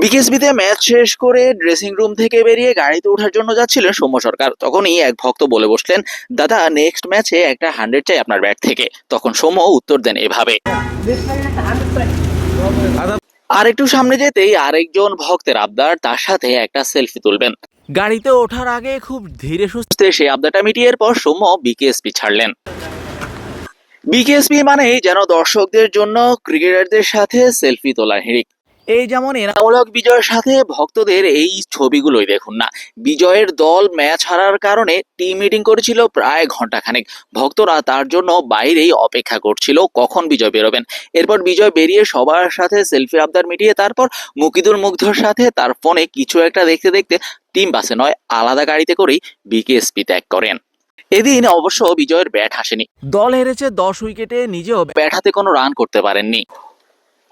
বিকেএসবিতে match শেষ করে dressing room থেকে বেরিয়ে গাড়িতে ওঠার জন্য যাচ্ছিলেন সৌম্য সরকার। তখনই এক ভক্ত বলে বসলেন, দাদা নেক্সট ম্যাচে একটা হান্ড্রেড চাই আপনার ব্যাট থেকে। তখন সৌম্য উত্তর দেন এভাবে। আর একটু সামনে যেতেই আরেকজন ভক্তের আবদার, তার সাথে একটা সেলফি তুলবেন। গাড়িতে ওঠার আগে খুব ধীরে সুস্থে সেই আবদারটা মিটিয়ে পর সৌম্য বিকেএসপি ছাড়লেন। বিকেএসপি মানে যেন দর্শকদের জন্য ক্রিকেটারদের সাথে সেলফি তোলা হিড়িক এই যেমন এনামূলক বিজয়ের সাথে ভক্তদের এই ছবিগুলোই দেখুন না। বিজয়ের দল ম্যাচ হারার কারণে টিম মিটিং করেছিল প্রায় ঘন্টাখানেক ভক্তরা তার জন্য বাইরেই অপেক্ষা করছিল, কখন বিজয় বেরোবেন। এরপর বিজয় বেরিয়ে সবার সাথে সেলফি আবদার মিটিয়ে তারপর মুকিদুল মুগ্ধর সাথে তার ফোনে কিছু একটা দেখতে দেখতে টিম বাসে নয়, আলাদা গাড়িতে করেই বিকেএসপি ত্যাগ করেন। এদিন অবশ্য বিজয়ের ব্যাট হাসেনি দল হেরেছে দশ উইকেটে নিজেও ব্যাট হাতে কোনো রান করতে পারেননি।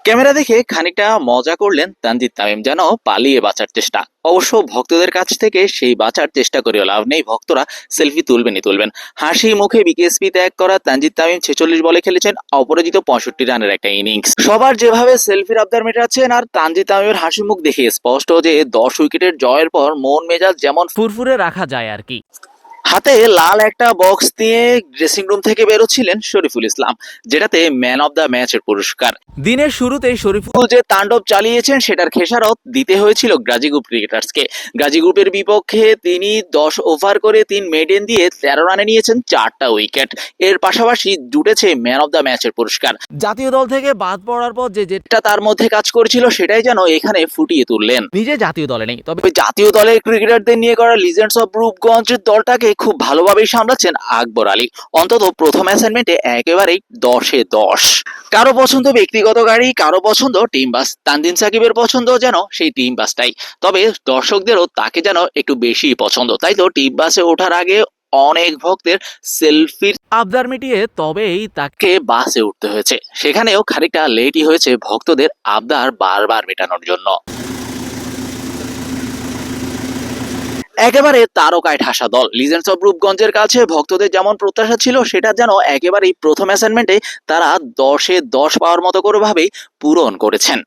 ক্যামেরা দেখে খানিকটা মজা করলেন তানজিদ তামিম যেন পালিয়ে বাঁচার চেষ্টা। অবশ্য ভক্তদের কাছ থেকে সেই বাঁচার চেষ্টা করেও লাভ নেই। ভক্তরা সেলফি তুলবেনই তুলবেন। হাসি মুখে বিকেএসপি ত্যাগ করা তানজিদ তামিম ছেচল্লিশ বলে খেলেছেন অপরাজিত পঁয়ষট্টি রানের একটা ইনিংস। সবার যেভাবে সেলফির আবদার মেটাচ্ছেন আর তানজিদ তামিমের হাসি মুখ দেখে স্পষ্ট যে দশ উইকেটের জয়ের পর মন মেজাজ যেমন ফুরফুরে রাখা যায় আর কি। হাতে লাল একটা বক্স দিয়ে ড্রেসিং রুম থেকে বেরোচ্ছিলেন শরীফুল ইসলাম যেটাতে ম্যান অব দ্য ম্যাচের পুরস্কার। দিনের শুরুতেই শরীফুল যে তাণ্ডব চালিয়েছেন সেটার খেসারত দিতে হয়েছিল গ্রাজি গ্রুপ ক্রিকেটার্সকে গ্রাজি গ্রুপের বিপক্ষে তিনি দশ ওভার করে তিন মেডেন দিয়ে তেরো রানে নিয়েছেন চারটা উইকেট এর পাশাপাশি জুটেছে ম্যান অব দ্য ম্যাচের পুরস্কার। জাতীয় দল থেকে বাদ পড়ার পর যে যেটা তার মধ্যে কাজ করেছিল সেটাই যেন এখানে ফুটিয়ে তুললেন। নিজে জাতীয় দলে নেই তবে জাতীয় দলের ক্রিকেটারদের নিয়ে করা লিজেন্ডস অফ রূপগঞ্জের দলটাকে খুব ভালোভাবেই সামলাচ্ছেন আকবর আলী। অন্তত প্রথম অ্যাসাইনমেন্টে একেবারেই দশে দশ। কারও পছন্দ ব্যক্তিগত গাড়ি, কারও পছন্দ টিম বাস তানদিন সাকিবের পছন্দ যেন সেই টিম বাসটাই তবে দর্শকদেরও তাকে যেন একটু বেশি পছন্দ। তাই তো টিম বাসে ওঠার আগে অনেক ভক্তের সেলফির আবদার মিটিয়ে তবেই তাকে বাসে উঠতে হয়েছে। সেখানেও খানিকটা লেটই হয়েছে ভক্তদের আবদার বারবার মেটানোর জন্য। একেবারে তারকায় ঠাসা দল। লিজেন্ডস অফ রূপগঞ্জের কাছে ভক্তদের যেমন প্রত্যাশা ছিল, সেটা যেন একেবারেই প্রথম অ্যাসাইনমেন্টে তারা দশে দশ পাওয়ার মতো করে ভাবেই পূরণ করেছেন।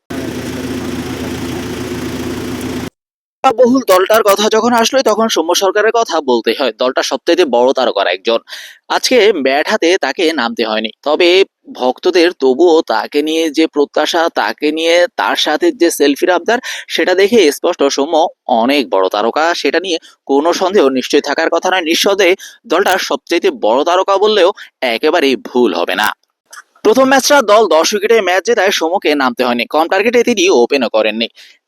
বহুল দলটার কথা যখন আসলো, তখন সৌম্য সরকারের কথা বলতে হয়। দলটা সবথেকে বড় তারকার একজন। আজকে ব্যাট হাতে তাকে নামতে হয়নি। তবে ভক্তদের তবুও তাকে নিয়ে যে প্রত্যাশা তাকে নিয়ে তার সাথে যে সেলফির আবদার সেটা দেখে স্পষ্ট সৌম্য অনেক বড় তারকা। সেটা নিয়ে কোনো সন্দেহ নিশ্চয়ই থাকার কথা নয়। নিঃসন্দেহে দলটার সবচেয়ে বড় তারকা বললেও একেবারেই ভুল হবে না। প্রথম ম্যাচটা দল দশ উইকেটে ম্যাচ জেতায় সৌম্যকে নামতে হয়নি। কম টার্গেটে তিনি ওপেনও করেননি।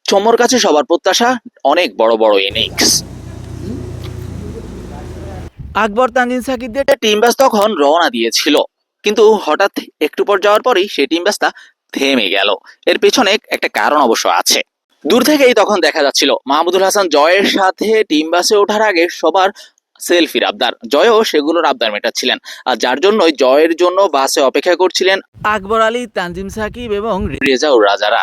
সৌম্যর কাছে সবার প্রত্যাশা অনেক বড় বড় ইনিংস আকবর তানজিন সাকিবদের টিম ব্যাস তখন রওনা দিয়েছিল। কিন্তু হঠাৎ একটু পর যাওয়ার পরেই সেই টিম ব্যাসটা থেমে গেল। এর পেছনে একটা কারণ অবশ্য আছে। দূর থেকেই তখন দেখা যাচ্ছিল মাহমুদুল হাসান জয়ের সাথে টিম বাসে ওঠার আগে সবার সেলফির আবদার জয়ও সেগুলোর আবদার মেটাচ্ছিলেন আর যার জন্যই জয়ের জন্য বাসে অপেক্ষা করছিলেন আকবর আলী তানজিম সাকিব এবং রেজাউর রাজারা।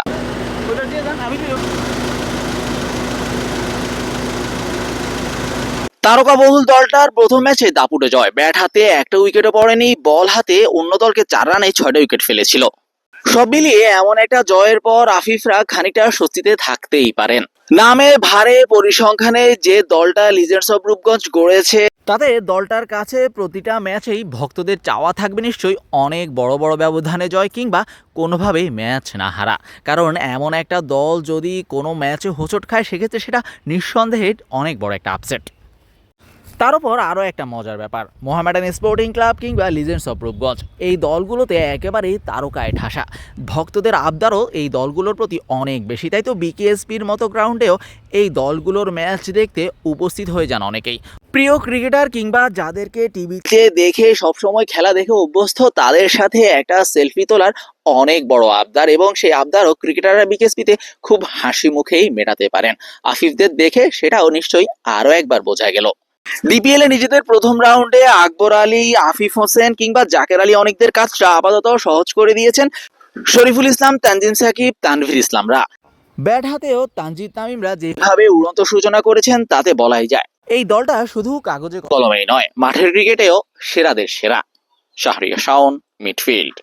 তারকা বহুল দলটার প্রথম ম্যাচে দাপুটে জয়। ব্যাট হাতে একটা উইকেটও পড়েনি, বল হাতে অন্য দলকে চার রানে ছয়টা উইকেট ফেলেছিল। সব মিলিয়ে এমন একটা জয়ের পর আফিফরা খানিকটা স্বস্তিতে থাকতেই পারেন। নামে ভারে পরিসংখ্যানে যে দলটা লিজেন্ডস অফ রূপগঞ্জ গড়েছে, তাতে দলটার কাছে প্রতিটা ম্যাচেই ভক্তদের চাওয়া থাকবে নিশ্চয়ই অনেক বড় বড় ব্যবধানে জয় কিংবা কোনোভাবেই ম্যাচ না হারা। কারণ এমন একটা দল যদি কোনো ম্যাচে হোঁচট খায়, সেক্ষেত্রে সেটা নিঃসন্দেহে অনেক বড় একটা আপসেট তার উপর আরও একটা মজার ব্যাপার। মোহামেডান স্পোর্টিং ক্লাব কিংবা লিজেন্ডস অফ রূপগঞ্জ এই দলগুলোতে একেবারেই তারকায় ঠাসা। ভক্তদের আবদারও এই দলগুলোর প্রতি অনেক বেশি। তাই তো বিকেএসপির মতো গ্রাউন্ডেও এই দলগুলোর ম্যাচ দেখতে উপস্থিত হয়ে যান অনেকেই। প্রিয় ক্রিকেটার কিংবা যাদেরকে টিভিতে দেখে, সবসময় খেলা দেখে অভ্যস্ত, তাদের সাথে একটা সেলফি তোলার অনেক বড় আবদার এবং সেই আবদারও ক্রিকেটাররা বিকেএসপিতে খুব হাসি মুখেই মেটাতে পারেন। আফিফদের দেখে সেটাও নিশ্চয়ই আরও একবার বোঝা গেল। ডিপিএল এ নিজেদের প্রথম রাউন্ডে আকবর আলী আফিফ হোসেন কিংবা জাকের আলী অনেকদের কাজটা আপাতত সহজ করে দিয়েছেন শরীফুল ইসলাম তানজিম সাকিব তানভীর ইসলামরা। ব্যাট হাতেও তানজিদ তামিমরা যেভাবে উড়ন্ত সূচনা করেছেন তাতে বলাই যায়। এই দলটা শুধু কাগজে কলমেই নয় মাঠের ক্রিকেটেও সেরাদের সেরা। শাহরিয়া শাওন মিডফিল্ড